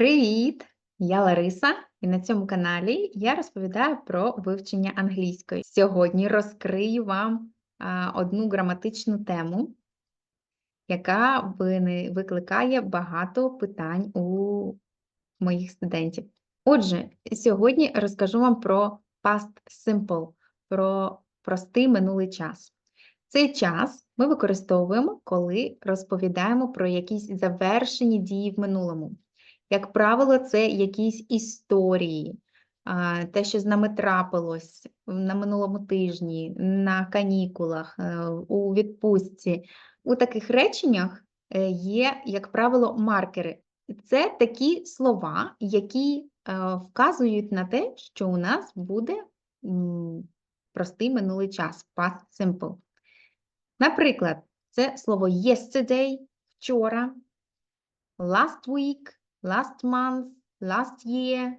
Привіт! Я Лариса, і на цьому каналі я розповідаю про вивчення англійської. Сьогодні розкрию вам одну граматичну тему, яка викликає багато питань у моїх студентів. Отже, сьогодні розкажу вам про past simple, про простий минулий час. Цей час ми використовуємо, коли розповідаємо про якісь завершені дії в минулому. Як правило, це якісь історії, те, що з нами трапилось на минулому тижні, на канікулах, е, у відпустці. У таких реченнях е, є, як правило, маркери. Це такі слова, які е, вказують на те, що у нас буде простий минулий час, past simple. Наприклад, це слово yesterday вчора, last week, last month, last year,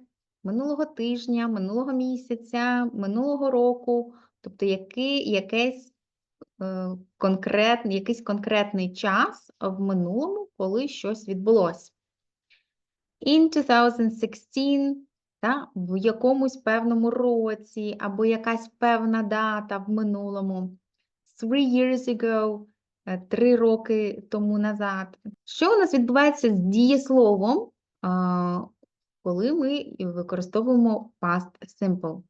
минулого тижня, минулого місяця, минулого року, тобто який, якийсь, е, конкрет, якийсь конкретний час в минулому, коли щось відбулося. In 2016, та, в якомусь певному році, або якась певна дата в минулому. Three years ago, е, три роки тому назад. Що у нас відбувається з дієсловом, коли ми використовуємо past simple?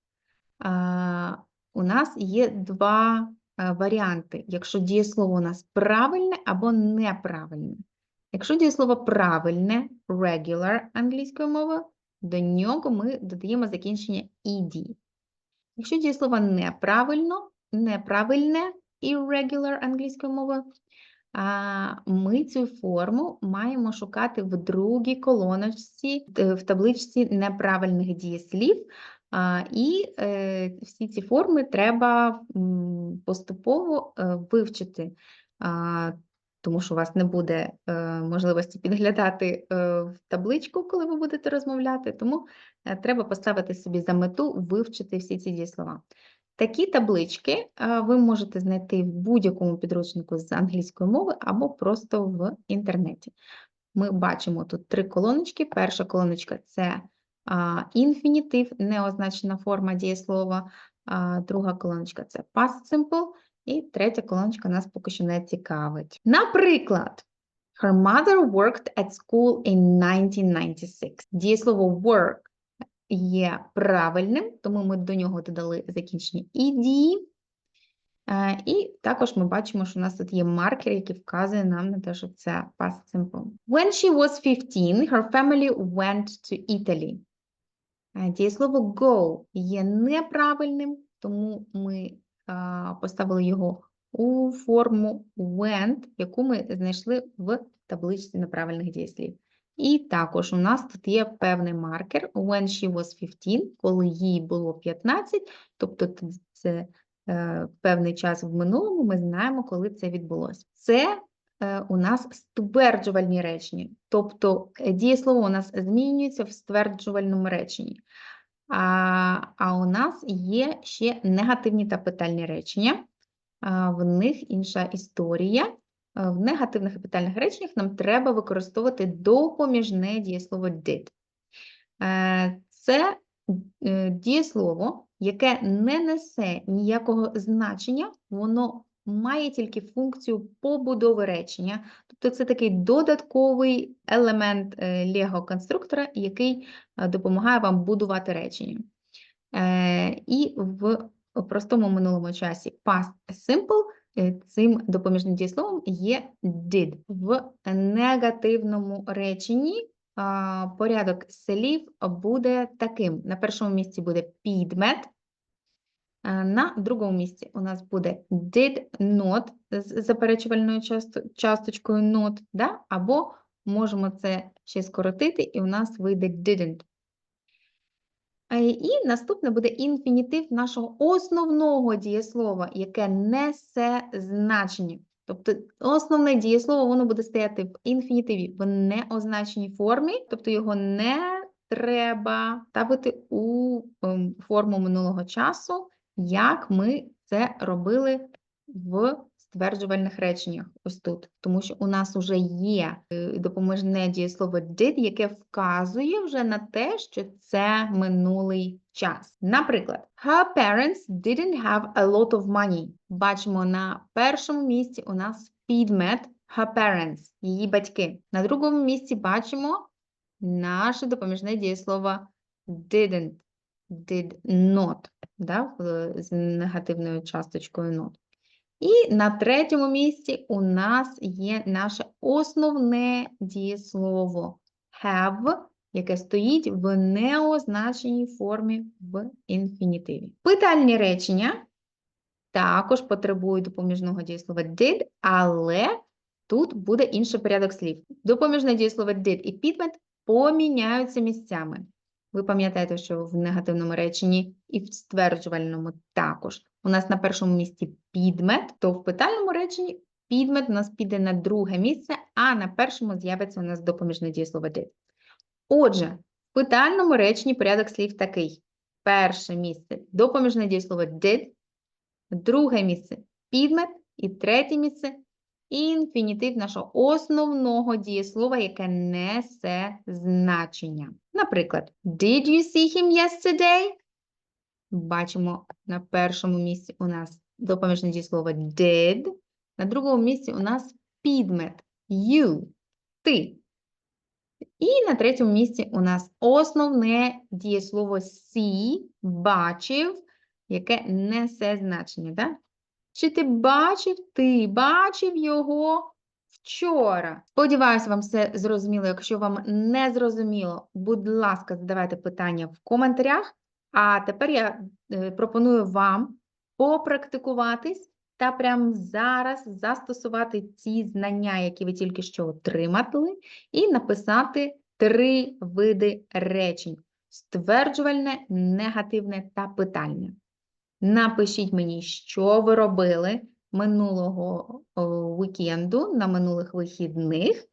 У нас є два е, варіанти, якщо дієслово у нас правильне або неправильне. Якщо дієслово правильне, regular англійською мовою, до нього ми додаємо закінчення ed. Якщо дієслово неправильно, неправильне, irregular англійською мовою, ми цю форму маємо шукати в другій колоночці, е, в табличці неправильних дієслів. І е, всі ці форми треба поступово е, вивчити, тому що у вас не буде можливості підглядати в табличку, коли ви будете розмовляти, тому треба поставити собі за мету вивчити всі ці дієслова. Такі таблички ви можете знайти в будь-якому підручнику з англійської мови або просто в інтернеті. Ми бачимо тут три колоночки. Перша колоночка це інфінітив, неозначена форма дієслова. Друга колоночка це past simple. І третя колоночка нас поки що не цікавить. Наприклад, her mother worked at school in 1996. Дієслово work є правильним, тому ми до нього додали закінчення «ed». Е, І також ми бачимо, що у нас тут є маркер, який вказує нам на те, що це past simple. When she was 15, her family went to Italy. Е, Дієслово go є неправильним, тому ми а, поставили його у форму went, яку ми знайшли в табличці неправильних дієслів. І також у нас тут є певний маркер when she was 15, коли їй було 15, тобто це е, певний час в минулому, ми знаємо, коли це відбулося. Це е, у нас стверджувальні речення, тобто е, дієслово у нас змінюється в стверджувальному реченні. А, а у нас є ще негативні та питальні речення. В них інша історія. Е, В негативних і питальних реченнях нам треба використовувати допоміжне дієслово did. Е, Це е, дієслово, яке не несе ніякого значення, воно має тільки функцію побудови речення. Тобто це такий додатковий елемент Лего-конструктора, який допомагає вам будувати речення. І в простому минулому часі past simple цим допоміжним дієсловом є did. В негативному реченні порядок слів буде таким. На першому місці буде підмет, на другому місці у нас буде did not з заперечувальною часточкою not, да? або можемо це ще скоротити, і у нас вийде didn't. Е, І наступне буде інфінітив нашого основного дієслова, яке несе значення. Тобто основне дієслово воно буде стояти в інфінітиві, в неозначеній формі, тобто його не треба ставити у ем, форму минулого часу, як ми це робили в стверджувальних реченнях ось тут, тому що у нас вже є е, допоможне дієслово did, яке вказує вже на те, що це минулий час. Наприклад, her parents didn't have a lot of money. Бачимо на першому місці у нас підмет her parents, її батьки. На другому місці бачимо наше допоміжне дієслово didn't, did not, да, з негативною часточкою not. І на третьому місці у нас є наше основне дієслово have, яке стоїть в неозначеній формі в інфінітиві. Питальні речення також потребують допоміжного дієслова did, але тут буде інший порядок слів. Допоміжне дієслово did і підмет поміняються місцями. Ви пам'ятаєте, що в негативному реченні і в стверджувальному також. У нас на першому місці підмет, то в питальному реченні підмет у нас піде на друге місце, а на першому з'явиться у нас допоміжне дієслово did. Отже, в питальному реченні порядок слів такий. Перше місце допоміжне дієслово did, друге місце підмет і третє місце інфінітив нашого основного дієслова, яке несе значення. Наприклад, Did you see him yesterday? Бачимо на першому місці у нас допоміжне дієслово did, на другому місці у нас підмет you, ти. І на третьому місці у нас основне дієслово see, бачив, яке несе значення. Да? Чи ти бачив, ти бачив його вчора? Сподіваюся, вам все зрозуміло. Якщо вам не зрозуміло, будь ласка, задавайте питання в коментарях. А тепер я е, пропоную вам попрактикуватись та прямо зараз застосувати ці знання, які ви тільки що отримали, і написати три види речень: стверджувальне, негативне та питальне. Напишіть мені, що ви робили минулого вікенду, на минулих вихідних,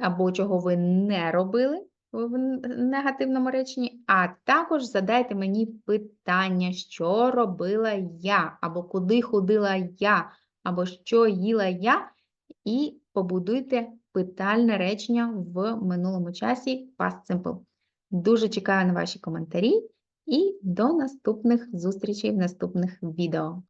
або чого ви не робили в негативному реченні, а також задайте мені питання, що робила я, або куди ходила я, або що їла я, і побудуйте питальне речення в минулому часі. Past Simple. Дуже чекаю на ваші коментарі і до наступних зустрічей в наступних відео.